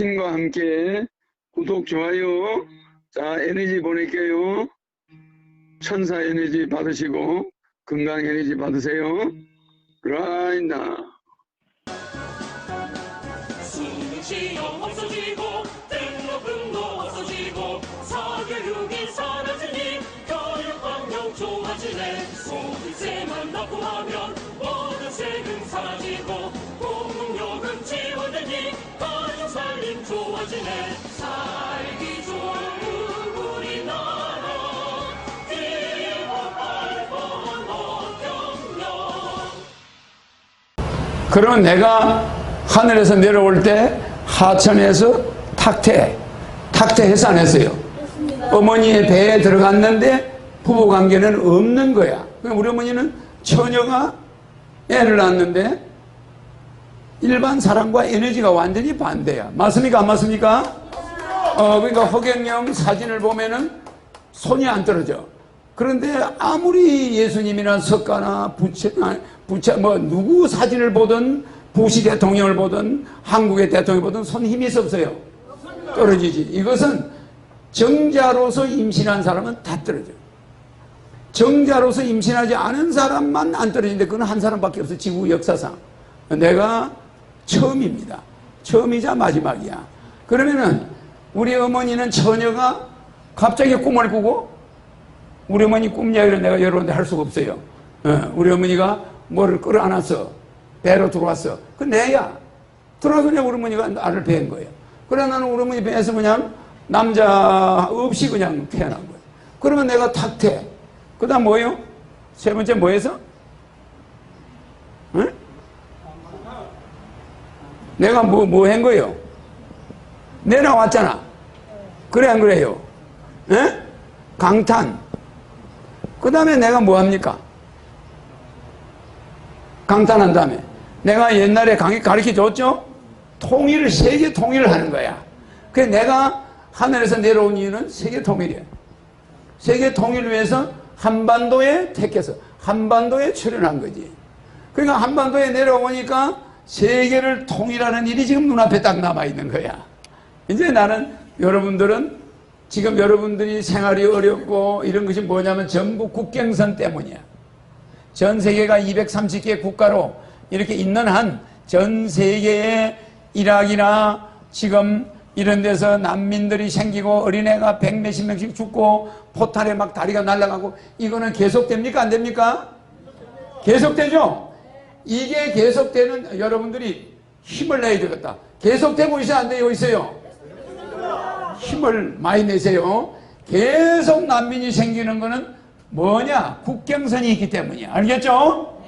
당신과 함께 구독, 좋아요. 자, 에너지 보낼게요. 천사 에너지 받으시고 건강 에너지 받으세요. 라이나. 수능 시험 없어지고 등록금도 없어지고 사교육이 사라지니 교육 환경 좋아지네 소득세만 납부하면 모든 세금 사라지고 공공요금 지원되니 가정살림 좋아지네 살기 좋은 우리나라 기호 8번 어경영 그러면 내가 하늘에서 내려올 때 하천에서 탁태, 탁태해서 안 했어요. 어머니의 배에 들어갔는데 부부관계는 없는 거야. 그럼 우리 어머니는 처녀가 애를 낳았는데 일반 사람과 에너지가 완전히 반대야. 맞습니까? 안 맞습니까? 어, 그러니까 허경영 사진을 보면은 손이 안 떨어져. 그런데 아무리 예수님이나 석가나 부처나 부처 뭐 누구 사진을 보든 부시 대통령을 보든 한국의 대통령을 보든 손 힘이 없어요. 떨어지지. 이것은 정자로서 임신한 사람은 다 떨어져. 정자로서 임신하지 않은 사람만 안 떨어지는데 그건 한 사람밖에 없어 지구 역사상. 내가 처음입니다. 처음이자 마지막이야. 그러면은 우리 어머니는 처녀가 갑자기 꿈을 꾸고 우리 어머니 꿈 이야기를 내가 여러분들 할 수가 없어요. 어, 우리 어머니가 뭐를 끌어안았어. 배로 들어왔어. 그 내야. 들어와서 그냥 우리 어머니가 나를 뵌 거예요. 그래 나는 우리 어머니 배에서 그냥 남자 없이 그냥 태어난 거예요. 그러면 내가 탁태. 그 다음 뭐예요? 세 번째 뭐해서? 내가 뭐, 뭐 한 거예요? 내려왔잖아. 그래, 안 그래요? 에? 강탄. 그 다음에 내가 뭐 합니까? 강탄한 다음에. 내가 옛날에 강의 가르쳐 줬죠? 통일을, 세계 통일을 하는 거야. 그래, 내가 하늘에서 내려온 이유는 세계 통일이야. 세계 통일을 위해서 한반도에 택해서 한반도에 출연한 거지. 그러니까 한반도에 내려오니까 세계를 통일하는 일이 지금 눈앞에 딱 남아있는 거야. 이제 나는 여러분들은 지금 여러분들이 생활이 어렵고 이런 것이 뭐냐면 전부 국경선 때문이야. 전 세계가 230개 국가로 이렇게 있는 한 전 세계의 이락이나 지금 이런 데서 난민들이 생기고 어린애가 백 몇십 명씩 죽고 포탄에 막 다리가 날아가고 이거는 계속됩니까? 안 됩니까? 계속되죠? 이게 계속되는 여러분들이 힘을 내야 되겠다. 계속되고 있어요? 안 되고 있어요? 힘을 많이 내세요. 계속 난민이 생기는 거는 뭐냐? 국경선이 있기 때문이야. 알겠죠?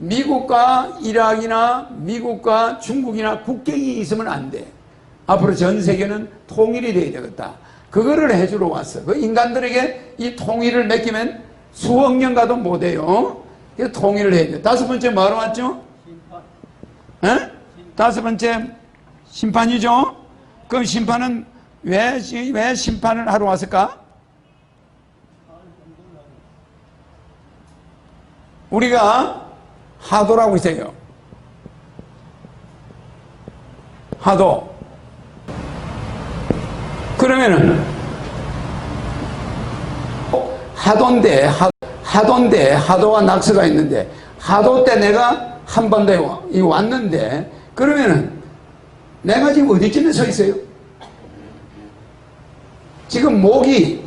미국과 이락이나 미국과 중국이나 국경이 있으면 안 돼. 앞으로 전 세계는 통일이 돼야 되겠다. 그거를 해주러 왔어. 그 인간들에게 이 통일을 맡기면 수억 년 가도 못 해요. 그래서 통일을 해야 돼. 다섯 번째 뭐하러 왔죠? 에? 다섯 번째 심판이죠? 그럼 심판은 왜, 왜 심판을 하러 왔을까? 우리가 하도라고 있어요. 하도. 그러면은 하도인데 하, 하도인데 하도와 낙서가 있는데 하도 때 내가 한 번도 왔는데 그러면은 내가 지금 어디쯤에 서 있어요? 지금 모기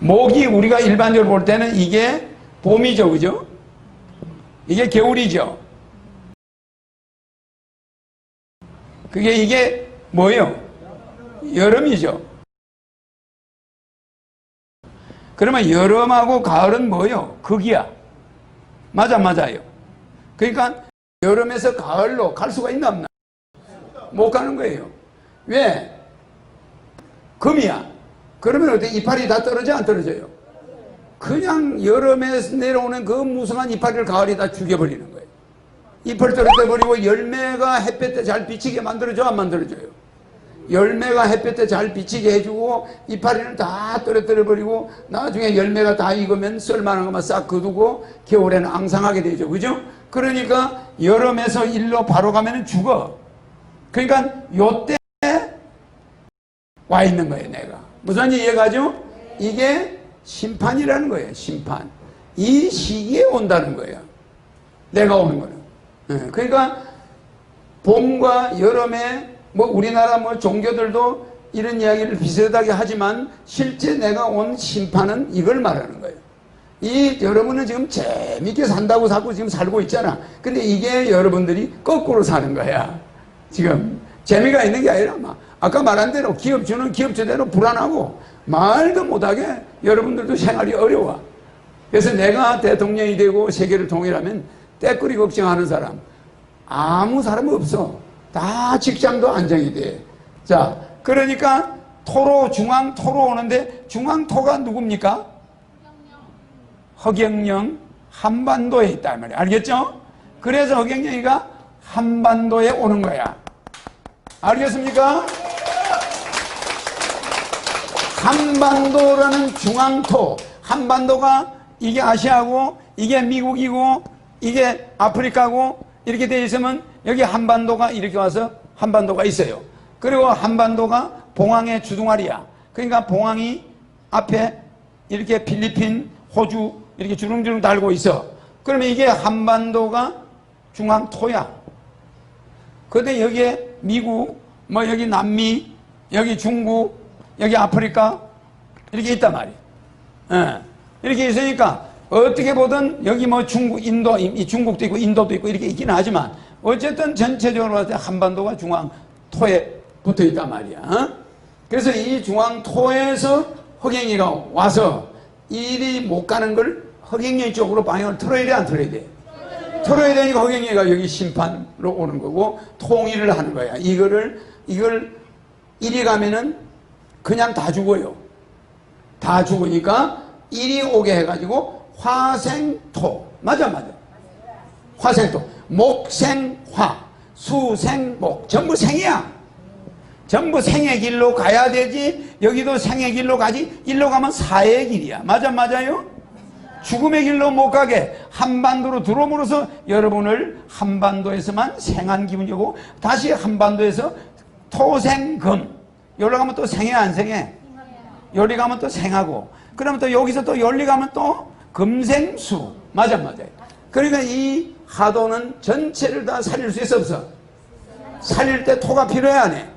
모기 우리가 일반적으로 볼 때는 이게 봄이죠 그죠? 이게 겨울이죠 그게 이게 뭐예요? 여름이죠 그러면 여름하고 가을은 뭐예요? 극이야 맞아 맞아요 그러니까 여름에서 가을로 갈 수가 있나 없나? 못 가는 거예요 왜? 금이야. 그러면 어때? 이파리 다 떨어져? 안 떨어져요? 그냥 여름에 내려오는 그 무성한 이파리를 가을이 다 죽여버리는 거예요. 잎을 떨어뜨려버리고 열매가 햇볕에 잘 비치게 만들어줘? 안 만들어줘요? 열매가 햇볕에 잘 비치게 해주고 이파리를 다 떨어뜨려 버리고 나중에 열매가 다 익으면 썰만한 것만 싹 거두고 겨울에는 앙상하게 되죠. 그죠? 그러니까 여름에서 일로 바로 가면 죽어. 그러니까 요때 와 있는 거예요, 내가. 무슨 이해가죠? 이게 심판이라는 거예요, 심판. 이 시기에 온다는 거예요. 내가 오는 거는. 예, 그러니까 봄과 여름에 뭐 우리나라 뭐 종교들도 이런 이야기를 비슷하게 하지만 실제 내가 온 심판은 이걸 말하는 거예요. 이 여러분은 지금 재밌게 산다고 자꾸 지금 살고 있잖아. 근데 이게 여러분들이 거꾸로 사는 거야. 지금 재미가 있는 게 아니라 막 아까 말한 대로 기업주는 기업주대로 불안하고 말도 못하게 여러분들도 생활이 어려워. 그래서 내가 대통령이 되고 세계를 통일하면 때거리 걱정하는 사람 아무 사람 없어. 다 직장도 안정이 돼. 자, 그러니까 토로 중앙 토로 오는데 중앙 토가 누굽니까? 허경영 한반도에 이 말이야. 알겠죠? 그래서 허경영이가 한반도에 오는 거야. 알겠습니까? 한반도라는 중앙토, 한반도가 이게 아시아고 이게 미국이고 이게 아프리카고 이렇게 돼 있으면 여기 한반도가 이렇게 와서 한반도가 있어요. 그리고 한반도가 봉황의 주둥아리야. 그러니까 봉황이 앞에 이렇게 필리핀, 호주 이렇게 주름주름 달고 있어. 그러면 이게 한반도가 중앙토야. 근데 여기에 미국, 뭐 여기 남미, 여기 중국, 여기 아프리카 이렇게 있단 말이야. 예. 이렇게 있으니까 어떻게 보든 여기 뭐 중국, 인도, 이 중국도 있고 인도도 있고 이렇게 있기는 하지만 어쨌든 전체적으로 봤을 때 한반도가 중앙토에 붙어 있단 말이야. 어? 그래서 이 중앙토에서 허경이가 와서 일이 못 가는 걸 허경영 쪽으로 방향을 틀어야 돼, 안 틀어야 돼? 틀어야 되니까 허경영이가 여기 심판으로 오는 거고 통일을 하는 거야. 이거를 이걸 이리 가면은 그냥 다 죽어요. 다 죽으니까 이리 오게 해가지고 화생토 맞아 맞아. 화생토 목생화 수생목 전부 생이야. 전부 생의 길로 가야 되지 여기도 생의 길로 가지 일로 가면 사의 길이야. 맞아 맞아요? 죽음의 길로 못 가게 한반도로 들어옴으로써 여러분을 한반도에서만 생한 기분이고 다시 한반도에서 토생금 여기로 가면 또 생해 안 생해? 여기 가면 또 생하고 그러면 또 여기서 또 열리 가면 또 금생수 맞아 맞아 그러니까 이 하도는 전체를 다 살릴 수 있어 없어? 살릴 때 토가 필요해 안 해?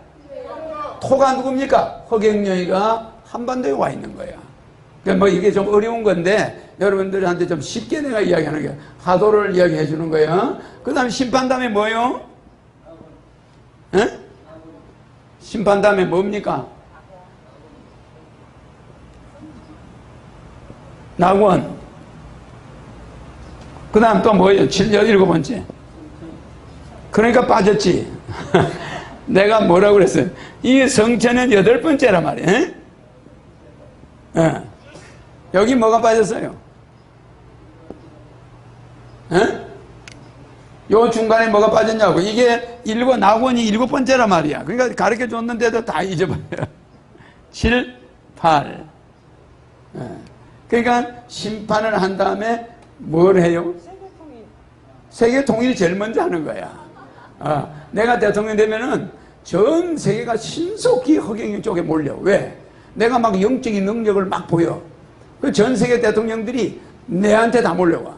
토가 누굽니까? 허경영이가 한반도에 와 있는 거야. 그러니까 뭐 이게 좀 어려운 건데 여러분들한테 좀 쉽게 내가 이야기하는 거야. 하도를 이야기해 주는 거야. 그 다음에 심판 다음에 뭐요? 에? 심판 다음에 뭡니까? 낙원. 그 다음 또 뭐예요? 7, 17번째. 그러니까 빠졌지. 내가 뭐라고 그랬어요? 이 성체는 여덟 번째란 말이에요. 에? 예. 여기 뭐가 빠졌어요? 에? 요 중간에 뭐가 빠졌냐고. 이게 일곱, 낙원이 일곱 번째란 말이야. 그러니까 가르쳐 줬는데도 다 잊어버려요. 7, 8. 예. 그러니까 심판을 한 다음에 뭘 해요? 세계 통일이 제일 먼저 하는 거야. 아, 내가 대통령 되면은 전 세계가 신속히 허경영 쪽에 몰려. 왜? 내가 막 영적인 능력을 막 보여. 그 전 세계 대통령들이 내한테 다 몰려와.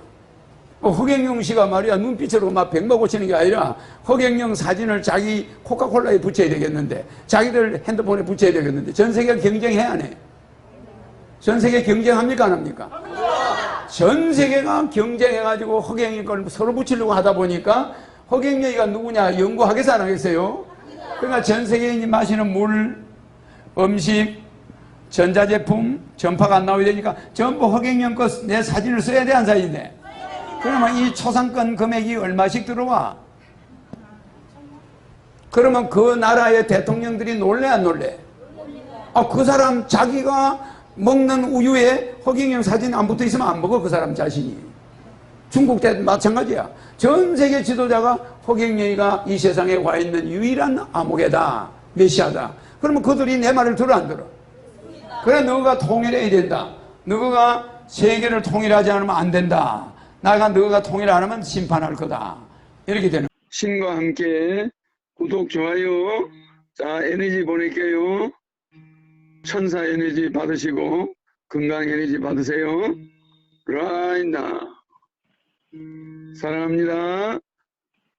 어, 허경영 씨가 말이야 눈빛으로 막 백마 고치는 게 아니라 허경영 사진을 자기 코카콜라에 붙여야 되겠는데 자기들 핸드폰에 붙여야 되겠는데 전 세계가 경쟁해 안 해? 전 세계 경쟁합니까 안 합니까? 전 세계가 경쟁해가지고 허경영 걸 서로 붙이려고 하다 보니까 허경영이가 누구냐 연구하겠어 안 하겠어요? 그러니까 전 세계인이 마시는 물, 음식, 전자제품, 전파가 안 나오게 되니까 전부 허경영 거 내 사진을 써야 돼안 써야 돼? 그러면 이 초상권 금액이 얼마씩 들어와? 그러면 그 나라의 대통령들이 놀래 안 놀래? 아, 그 사람 자기가 먹는 우유에 허경영 사진 안 붙어 있으면 안 먹어 그 사람 자신이. 중국 때 마찬가지야. 전 세계 지도자가 허경영이가 이 세상에 와 있는 유일한 암흑이다. 메시아다. 그러면 그들이 내 말을 들어 안 들어? 그래 너가 통일해야 된다. 너가 세계를 통일하지 않으면 안 된다. 나가 너가 통일 안 하면 심판할 거다. 이렇게 되는 신과 함께 구독, 좋아요. 자, 에너지 보낼게요. 천사 에너지 받으시고 건강 에너지 받으세요. right now. 사랑합니다.